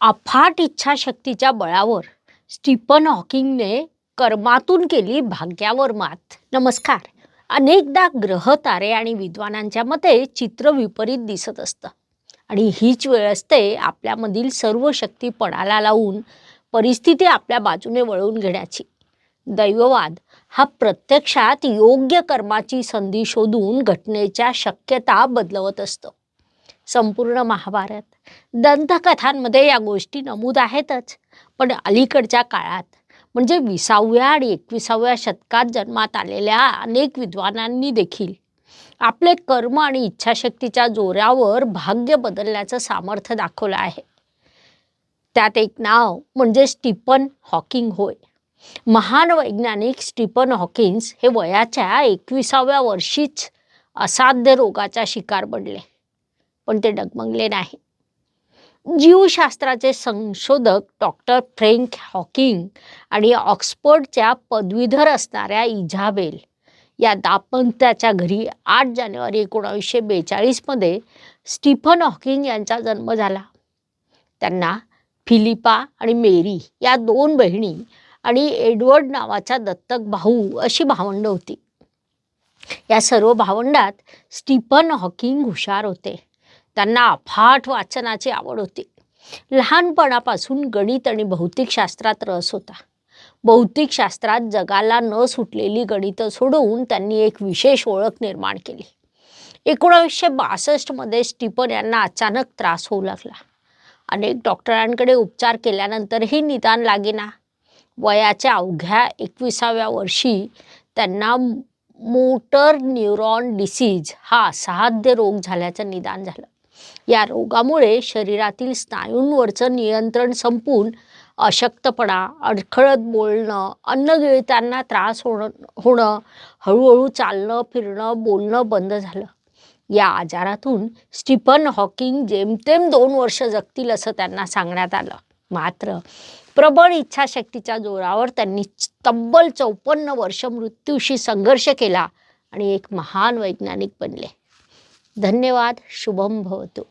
अफाट इच्छाशक्तीच्या बळावर स्टीफन हॉकिंगने कर्मातून केली भाग्यावर मात. नमस्कार. अनेकदा ग्रह तारे आणि विद्वानांच्या मते चित्र विपरीत दिसत असतं. आणि हीच वेळ असते आपल्यामधील सर्व शक्ती पणाला लावून परिस्थिती आपल्या बाजूने वळवून घेण्याची. दैववाद हा प्रत्यक्षात योग्य कर्माची संधी शोधून घटनेच्या शक्यता बदलवत असतो. संपूर्ण महाभारत. दंतकथांमध्ये या गोष्टी नमूद आहेतच. पण अलीकडच्या काळात म्हणजे विसाव्या आणि एकविसाव्या शतकात जन्मात आलेल्या अनेक विद्वानांनी देखील आपले कर्म आणि इच्छाशक्तीच्या जोरावर भाग्य बदलण्याचं सामर्थ्य दाखवलं आहे. त्यात एक नाव म्हणजे स्टीफन हॉकिंग होय. महान वैज्ञानिक स्टीफन हॉकिन्स हे वयाच्या एकविसाव्या वर्षीच असाध्य रोगाचा शिकार बनले. पण ते डगमगले नाही. जीवशास्त्राचे संशोधक डॉक्टर फ्रेंक हॉकिंग आणि ऑक्सफर्डच्या पदवीधर असणाऱ्या इझाबेल या दाम्पत्याच्या घरी आठ जानेवारी एकोणावीसशे बेचाळीसमध्ये स्टीफन हॉकिंग यांचा जन्म झाला. त्यांना फिलिपा आणि मेरी या दोन बहिणी आणि एडवर्ड नावाचा दत्तक भाऊ अशी भावंडं होती. या सर्व भावंडात स्टीफन हॉकिंग हुशार होते. त्यांना अफाट वाचनाची आवड होती. लहानपणापासून गणित आणि भौतिकशास्त्रात रस होता. भौतिकशास्त्रात जगाला न सुटलेली गणितं सोडवून त्यांनी एक विशेष ओळख निर्माण केली. एकोणावीसशे बासष्टमध्ये स्टीफन यांना अचानक त्रास होऊ लागला. अनेक डॉक्टरांकडे उपचार केल्यानंतरही निदान लागेना. वयाच्या अवघ्या एकविसाव्या वर्षी त्यांना मोटर न्यूरॉन डिसीज हा असाध्य रोग झाल्याचं निदान झालं. या रोगामुळे शरीरातील स्नायूंवरचं नियंत्रण संपून अशक्तपणा अडखळत बोलणं अन्न गिळताना त्रास होणं होणं हळूहळू चालणं फिरणं बोलणं बंद झालं. या आजारातून स्टीफन हॉकिंग जेमतेम दोन वर्ष जगतील असं त्यांना सांगण्यात आलं. मात्र प्रबळ इच्छाशक्तीच्या जोरावर त्यांनी तब्बल चौपन्न वर्ष मृत्यूशी संघर्ष केला आणि एक महान वैज्ञानिक बनले. धन्यवाद शुभम भवतु.